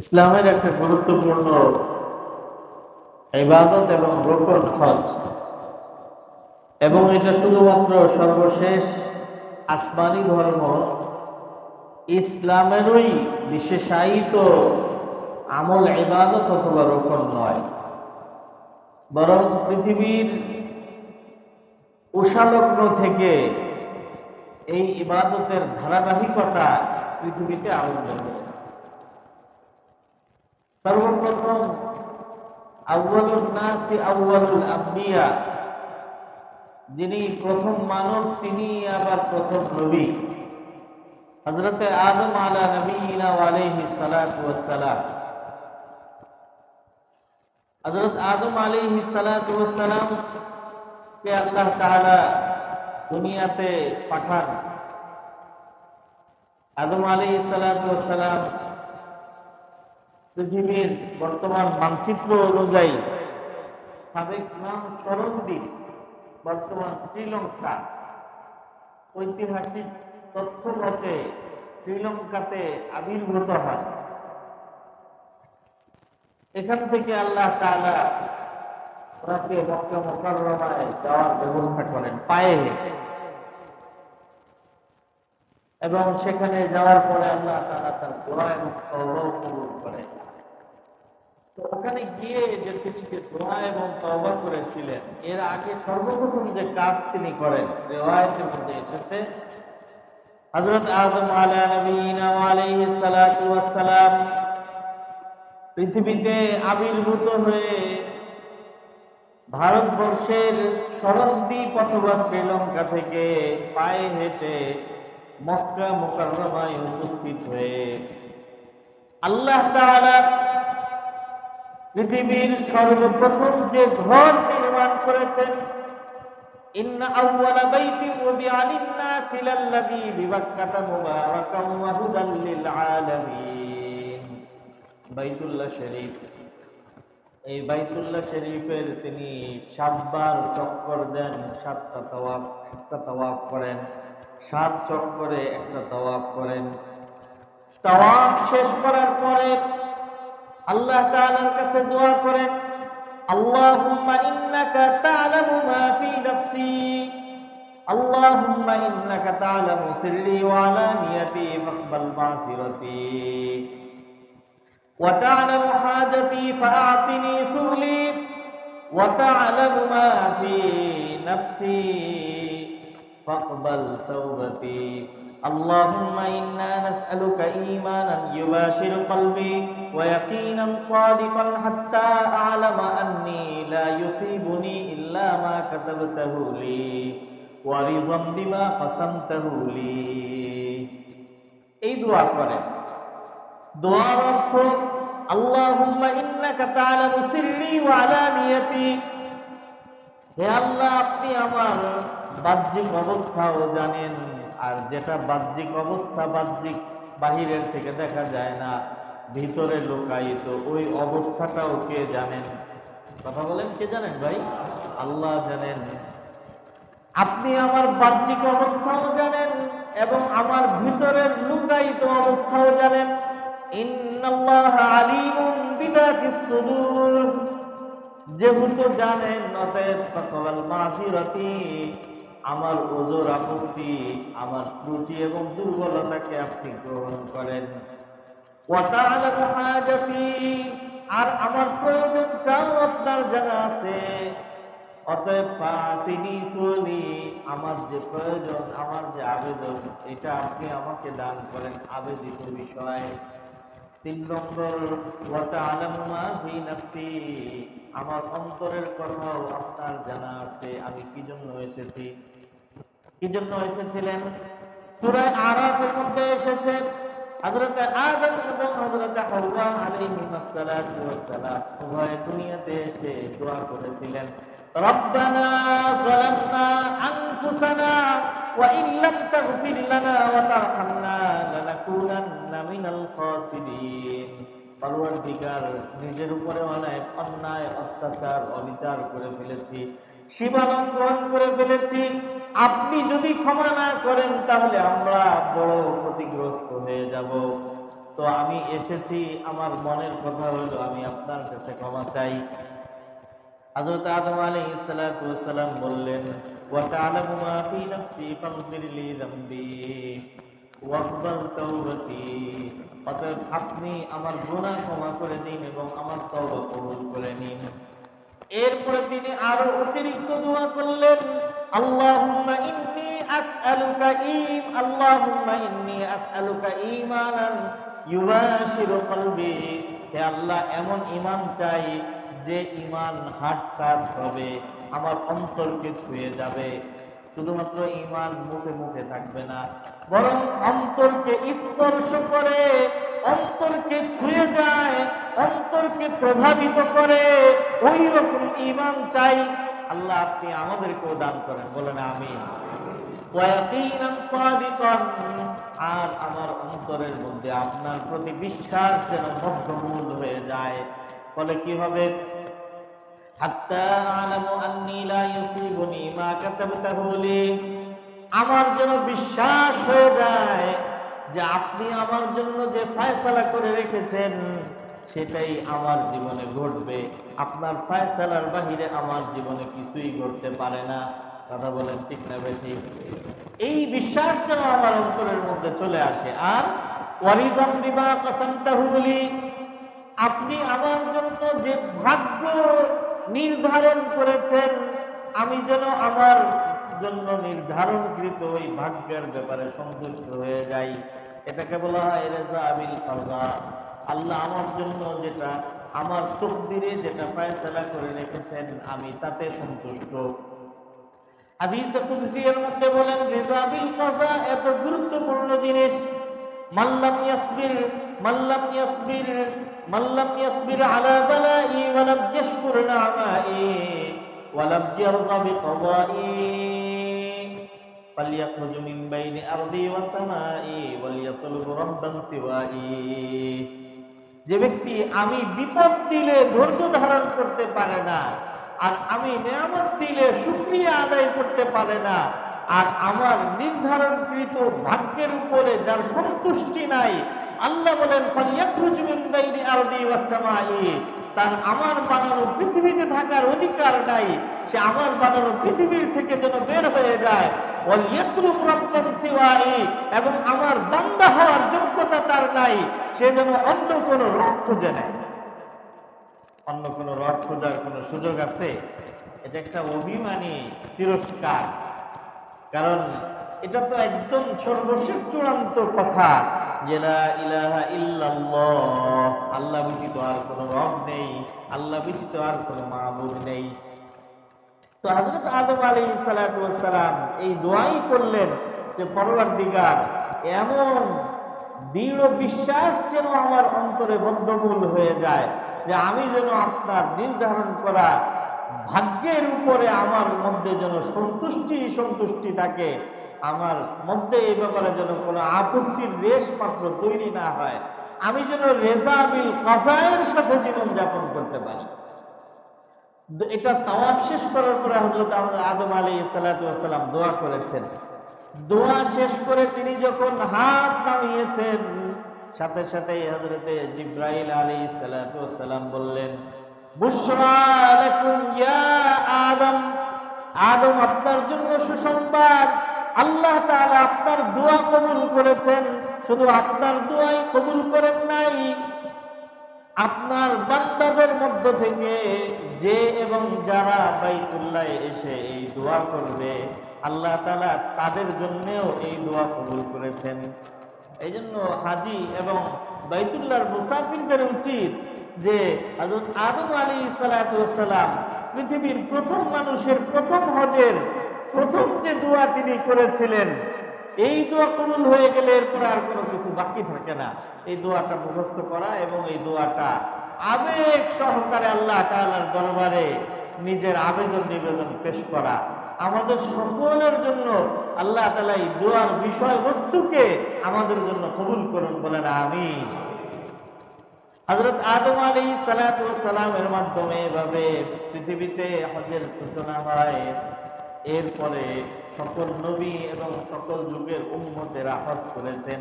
ইসলামের একটা গুরুত্বপূর্ণ ইবাদত এবং রোকন হজ এবং এটা শুধুমাত্র সর্বশেষ আসমানি ধর্ম, ইসলামেরই বিশেষায়িত আমল ইবাদত অথবা রোপণ নয়। বরং পৃথিবীর উষালগ্ন থেকে এই ইবাদতের ধারাবাহিকতা পৃথিবীতে আরম্ভ হয়েছে। সর্বপ্রথম আউ্বালুল নাসি আউ্বালুল আম্বিয়া যিনি প্রথম মানব তিনি আবার প্রথম নবী হযরতে আদম আলা নবীনা আলাইহি সালাতু ওয়াস সালাম হযরত আদম আলাইহি সালাতু ওয়াস সালাম কে আল্লাহ তাআলা দুনিয়াতে পাঠান আদম আলাইহিস সালাতু ওয়াস সালাম পৃথিবীর বর্তমান মানচিত্র অনুযায়ী সাবেক নাম চরণদ্বীপ বর্তমান শ্রীলঙ্কা। ঐতিহাসিক তথ্য মতে শ্রীলঙ্কাতে আবির্ভূত হয়। এখান থেকে আল্লাহ তাআলা ওনাকে মক্কা মোকাররমায় যাওয়ার ব্যবস্থা করেন, পায়ে হেঁটে। এবং সেখানে যাওয়ার পরে আল্লাহ তাআলা তার তওবাও কবুল করেন। ওখানে গিয়ে যে তিনি যে দোয়া এবং তওবা করেছিলেন, এর আগে সর্বপ্রথম যে কাজ তিনি করেন, রিওয়ায়াতের মধ্যে এসেছে। হযরত আদম আলা নবীনা ওয়া আলাইহিস সালাতু ওয়াস সালাম পৃথিবীতে আবির্ভূত হয়ে ভারতবর্ষের অথবা শ্রীলঙ্কা থেকে পায়ে হেঁটে মক্কা মোকাররমায় উপস্থিত হয়ে আল্লাহ তাআলা পৃথিবীর সর্বপ্রথম যে ঘর নির্মাণ করেছেন বাইতুল্লাহ শরীফ, এই বাইতুল্লাহ শরীফের তিনি সাতবার চক্কর দেন, সাতটা তাওয়াফ, একটা তাওয়াফ করেন, সাত চক্করে একটা তাওয়াফ করেন। তাওয়াফ শেষ করার পরে আল্লাহ তাআলার কাছে দোয়া করেন আল্লাহুম্মা ইন্নাকা তা'লামু মা ফি নাফসি আল্লাহুম্মা ইন্নাকা তা'লামু সিররি ওয়া আলানিয়াতি ফাকবাল মাসিরাতি وتعلم حاجتي فأعطني سؤلي وتعلم ما في نفسي فاقبل توبتي اللهم إنا نسألك إيمانا يباشر قلبي ويقينا صادقا حتى أعلم أني لا يصيبني إلا ما كتبته لي ورضا بما قسمته لي এই দোয়া করেন দোয়ার অর্থ আল্লাহুম্মা ইন্নাকা তা'লামু সিররি ওয়া আলানিয়াতি হে আল্লাহ আপনি আমার বাহ্যিক অবস্থাও জানেন আর যেটা বাহ্যিক অবস্থা, বাহ্যিক বাহিরের থেকে দেখা যায় না, ভিতরে লোকায়িত। ওই অবস্থাটাও কে জানেন? কথা বলেন, কে জানেন ভাই? আল্লাহ জানেন। আপনি আমার বাহ্যিক অবস্থাও জানেন এবং আমার ভিতরের লুকায়িত অবস্থাও জানেন। যেহেতু জানেন অতএব সকল মাসিরতি। আমার ওজোর আপত্তি, আমার ত্রুটি এবং দুর্বলতাকে আপনি গ্রহণ করেন। আর আমার প্রয়োজনটাও আপনার জানা আছে? অতএব তিনি আমার যে প্রয়োজন, আমার যে আবেদন, এটা আপনি আমাকে দান করেন আবেদিত বিষয়। তিন নম্বর আমার অন্তরের কথাও আপনার জানা আছে, আমি কি জন্য এসেছি? কি জন্য এসেছিলেন। সুরায় আরাফের মধ্যে এসেছে। আদম এবং হাওয়া উভয় দুনিয়াতে এসে দোয়া করেছিলেন। রব্বানা যালামনা আনফুসানা ওয়া ইন লাম তাগফির লানা ওয়া তারহামনা লানাকুনান্না মিনাল খাসিরিন। পরওয়ারদিগার নিজের উপরে অনেক অন্যায়, অত্যাচার, অবিচার করে ফেলেছি। সীমালঙ্ঘন করে ফেলেছি। আপনি যদি ক্ষমা না করেন, তাহলে আমরা বড় ক্ষতিগ্রস্ত হয়ে যাব। তো আমি এসেছি, আমার মনের কথা হলো, আমি আপনার কাছে ক্ষমা চাই। হযরত আদম আলাইহিস সালাতু বললেন আপনি আমার গুনাহ ক্ষমা করে দিন এবং আমার তওবা কবুল করে নিন। এরপরে তিনি আরও অতিরিক্ত দোয়া করলেন, আল্লাহুম্মা ইন্নী আসআলুকা ঈম, আল্লাহুম্মা ইন্নী আসআলুকা ইউবাশিরু কলবি। হে আল্লাহ, এমন ঈমান চাই যে ঈমান হাট কাট হবে, আমার অন্তরকে ছুঁয়ে যাবে। শুধুমাত্র ঈমান মুখে মুখে থাকবে না, বরং অন্তরকে স্পর্শ করে অন্তরকে ছুঁয়ে যায়, অন্তরকে প্রভাবিত করে ওই রকম ইমান চাই। আল্লাহ আপনি আমাদেরকেও দান করেন, বলেন আমি আর আমার অন্তরের মধ্যে আপনার প্রতি বিশ্বাস যেন মধ্যমূল হয়ে যায়। ফলে কি হবে? আমার যেন বিশ্বাস হয়ে যায় যে আপনি আমার জন্য যে ফয়সালা করে রেখেছেন, সেটাই আমার জীবনে ঘটবে। আপনার ফয়সালার বাহিরে আমার জীবনে কিছুই ঘটতে পারে না। কথা বলেন ঠিক না বেশি এই বিশ্বাস যেন আমার অন্তরের মধ্যে চলে আসে। আর ওয়ারিজাম বিমা কাসামতাহুলি আপনি আমার জন্য যে ভাগ্য নির্ধারণ করেছেন, আমি যেন আমার জন্য নির্ধারণকৃত ওই ভাগ্যের ব্যাপারে সন্তুষ্ট হয়ে যাই। এটাকে বলা হয় রেজা আবিল কাজা আল্লাহ আমার জন্য যেটা, আমার তকদিরে যেটা ফয়সালা করে রেখেছেন, আমি তাতে সন্তুষ্ট। হাদিসে কুদসির মধ্যে বলেন, রেজা কাজা এত গুরুত্বপূর্ণ জিনিস। মাল্লাম ইয়াসবির মাল্লাম ইয়াসবির মাল্লাম ইয়াসবির আলা বালাই ওয়া فليخرج من بين أرضي وسمائي وليطلب ربا سوائي যে ব্যক্তি আমি বিপদ দিলে ধৈর্য ধারণ করতে পারে না আর আমি নিয়ামত দিলে শুক্রিয়া আদায় করতে পারে না আর আমার নির্ধারণকৃত ভাগ্যের উপরে যার সন্তুষ্টি নাই আল্লাহ বলেন তার আমার বানানো পৃথিবীতে থাকার অধিকার নাই। সে আমার বানানো পৃথিবীর থেকে যেন বের হয়ে যায়। এবং আমার বান্দা হওয়ার যোগ্যতা তার নাই। সে যেন অন্য কোনো রব খুঁজে নেয়। অন্য কোনো রব খোঁজার কোনো সুযোগ আছে? এটা একটা অভিমানী তিরস্কার। কারণ এটা তো একদম সর্বশেষ চূড়ান্ত কথা। যে ইলাহা ইল্লাল্লাহ, আল্লাহ ব্যতীত আর কোনো রব নেই, আল্লাহ ব্যতীত আর কোনো মাহবুব নেই। তো হযরত আদম ওয়াস সালাম এই দোয়াই করলেন যে পরওয়ারদিগার এমন দৃঢ় বিশ্বাস যেন আমার অন্তরে বদ্ধমূল হয়ে যায় যে, আমি যেন আপনার নির্ধারণ করা ভাগ্যের উপরে আমার মধ্যে যেন সন্তুষ্টি সন্তুষ্টি থাকে আমার মধ্যে এই ব্যাপারে যেন কোনো আপত্তির রেশ মাত্র তৈরি না হয়, আমি যেন রেজাবিল কাজায়ের সাথে জীবন যাপন করতে পারি। এটা তাওয়াফ শেষ করার পরে হজরত আমাদের আদম আলী সালাম দোয়া করেছেন। দোয়া শেষ করে তিনি যখন হাত নামিয়েছেন, সাথে সাথে হজরতে জিব্রাইল আলী সালাম বললেন আদম। আদম, আপনার জন্য সুসংবাদ। আল্লাহ তাআলা আপনার দোয়া কবুল করেছেন। শুধু আপনার দোয়াই কবুল করেন নাই, আপনার বান্দাদের মধ্য থেকে যে এবং যারা বাইতুল্লাহ এসে এই দোয়া করবে, আল্লাহ তাআলা তাদের জন্যেও এই দোয়া কবুল করেছেন। এই জন্য হাজি এবং বাইতুল্লাহর মুসাফিরদের উচিত যে হযরত আদম আলী সালাম পৃথিবীর প্রথম মানুষের প্রথম হজের প্রথম যে দোয়া তিনি করেছিলেন, এই দোয়া কবুল হয়ে গেলে এরপর আর কোনো কিছু বাকি থাকে না। এই দোয়াটা মুখস্থ করা এবং এই দোয়াটা আবেগ সহকারে আল্লাহ তাআলার দরবারে নিজের আবেদন নিবেদন পেশ করা। আমাদের সকলের জন্য আল্লাহ তাআলা এই দোয়ার বিষয়বস্তুকে আমাদের জন্য কবুল করুন বলেন আমি হজরত আদম আলী সালামের মাধ্যমে এভাবে পৃথিবীতে হজের সূচনা হয়। এরপরে সকল নবী এবং সকল যুগের উন্মতের হজ করেছেন।